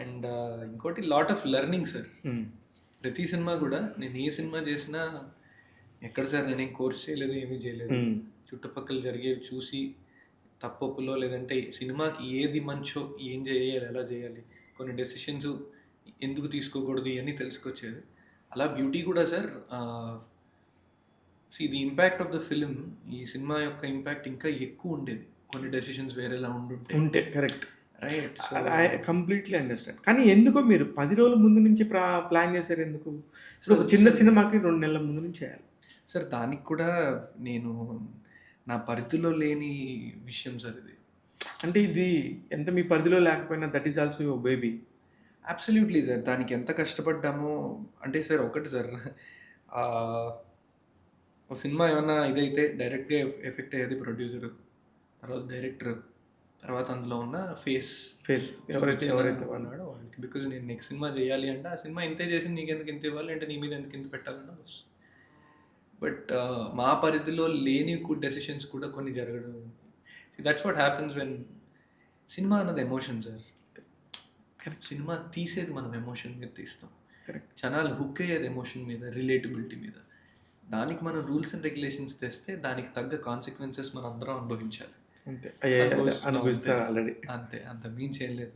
And ఇంకోటి lot of learning sir. ప్రతి cinema కూడా నేను ఏ సినిమా చేసినా ఎక్కడ సార్ నేనేం కోర్స్ చేయలేదు ఏమీ చేయలేదు. Hmm. చుట్టుపక్కల జరిగేవి చూసి తప్పొప్పులో లేదంటే సినిమాకి ఏది మంచో ఏం చేయాలి ఎలా చేయాలి కొన్ని డెసిషన్స్ ఎందుకు తీసుకోకూడదు ఇవన్నీ తెలుసుకొచ్చేది. అలా బ్యూటీ కూడా sir see the impact of the film ఈ సినిమా యొక్క ఇంపాక్ట్ ఇంకా ఎక్కువ ఉండేది. కొన్ని డెసిషన్స్ వేరేలా ఉండుంటే. ఉంటే correct right so I completely understand కానీ ఎందుకో మీరు పది రోజుల ముందు నుంచి ప్రా ప్లాన్ చేశారు ఎందుకు? ఇప్పుడు ఒక చిన్న సినిమాకి రెండు నెలల ముందు నుంచి చేయాలి. సార్ దానికి కూడా నేను నా పరిధిలో లేని విషయం సార్ ఇది. అంటే ఇది ఎంత మీ పరిధిలో లేకపోయినా that is also your baby absolutely sir దానికి ఎంత కష్టపడ్డామో అంటే సార్ ఒకటి సార్ ఒక సినిమా ఏమన్నా ఇదైతే డైరెక్ట్గా ఎఫెక్ట్ అయ్యేది ప్రొడ్యూసర్ తర్వాత డైరెక్టర్ తర్వాత అందులో ఉన్న ఫేస్ ఫేస్ ఎవరైతే ఎవరైతే వాళ్ళు ఉన్నాడో వాళ్ళకి. బికాజ్ నేను నెక్స్ట్ సినిమా చేయాలి అంటే ఆ సినిమా ఇంతే చేసి నీకు ఎందుకు ఇంత ఇవ్వాలి అంటే నీ మీద ఎందుకు ఇంత పెట్టాలన్న వస్తుంది. బట్ మా పరిధిలో లేని డెసిషన్స్ కూడా కొన్ని జరగడం. That's what happens when cinema అన్నది ఎమోషన్ సార్ Correct. సినిమా తీసేది మనం ఎమోషన్ మీద తీస్తాం. కరెక్ట్ జనాలు హుక్ అయ్యేది ఎమోషన్ మీద రిలేటబిలిటీ మీద. దానికి మనం రూల్స్ అండ్ రెగ్యులేషన్స్ తెస్తే దానికి తగ్గ కాన్సిక్వెన్సెస్ మనం అందరం అనుభవించాలి. అంతే. అయ్యే అనుభవిస్తారు ఆల్రెడీ అంతే అంత మీన్ చేయలేదు